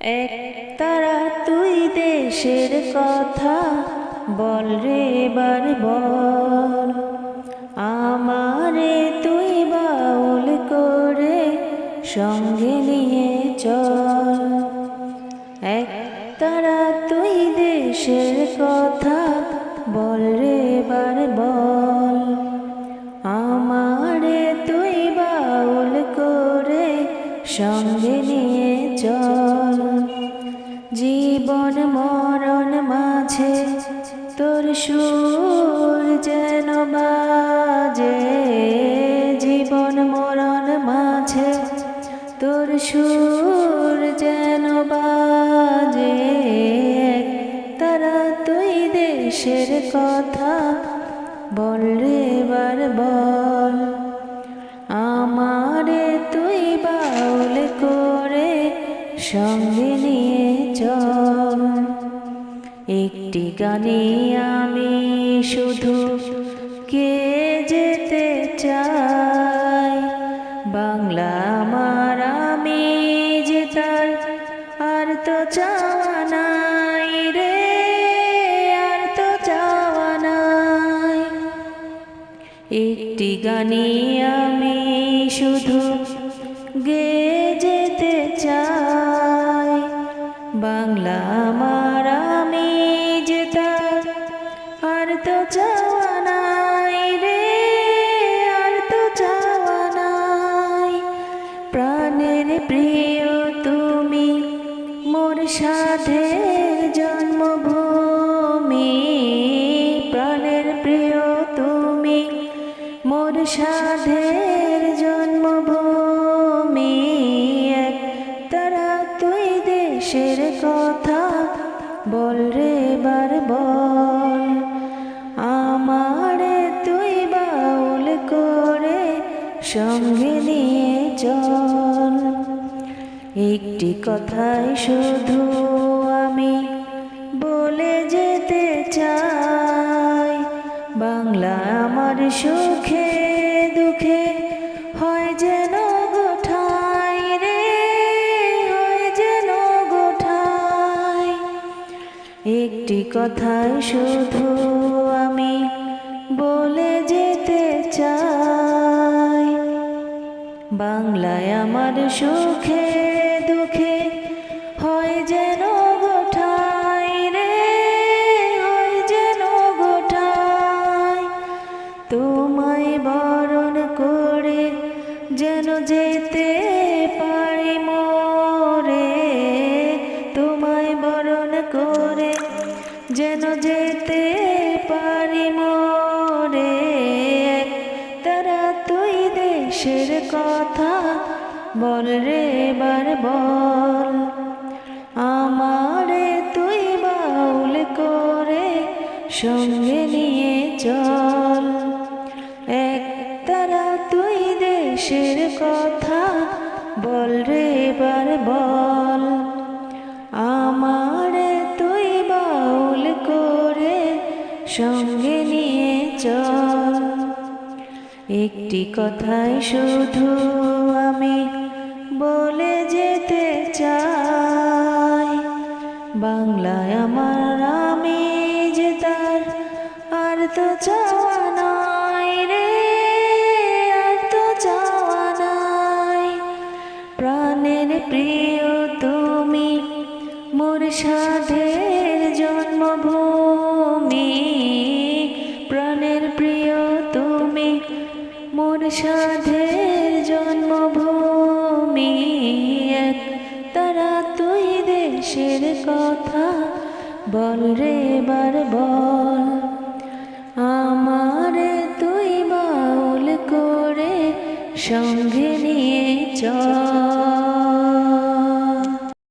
এক তারা তুই দেশের কথা বল রে বার বল। আমারে তুই বাউল করে সঙ্গে নিয়ে চল। এক তারা তুই দেশের কথা বল রে বার বল। আমারে তুই বাউল করে সঙ্গে নিয়ে চল। তোর সুর যেন বাজে, জীবন মরণ মাঝে। তোর সুর যেন বাজে, তারা তুই দেশের কথা বল বার বল। আমারে তুই বাউল করে সঙ্গে নিয়ে চল। একটি গানে আমি শুধু কে যেতে চাই বাংলা আমার আমি যে তার, আর তো চাওয়া নাই রে, আর তো চাওয়া নাই। একটি গানে আমি শুধু গে প্রিয় তুমি, মোর সাধের জন্মভূমি। প্রাণের প্রিয় তুমি, মোর সাধের জন্মভূমি। তারা তুই দেশের কথা বল রে বার বল। আমারে তুই বাউল করে সঙ্গে নিয়ে চল। একটি কথাই শুধু আমি বলে যেতে চাই। বাংলা আমার সুখে দুঃখে হয় যেন গোঠাই রে, হয় যেন গোঠাই। একটি কথাই শুধু আমি বলে যেতে চাই। বাংলায় আমার সুখে দুঃখে হয় যেন গোঠাই রে, হয় যেন গোঠাই তোমায় বরণ করে যেন যেতে পারি মোরে, তোমায় বরণ করে যেন যেতে পারি মোরে। দেশের কথা বল রে বার বল। আমারে তুই বাউল করে সঙ্গে নিয়ে চল। এক তারা তুই দেশের কথা বল রে বার বল। আমারে তুই বাউল করে সঙ্গে নিয়ে একটি কথাই শুধু আমি বলে যেতে চাই। বাংলায় আমার আমি যে তার আর তো চাওয়া নাই রে, আর তো চাওয়া নাই। প্রাণের প্রিয় তুমি মোর সাধের সাধের জন্মভূমি এক। তারা তুই দেশের কথা বল রে বার বল আমারে তুই বাউল করে সঙ্গ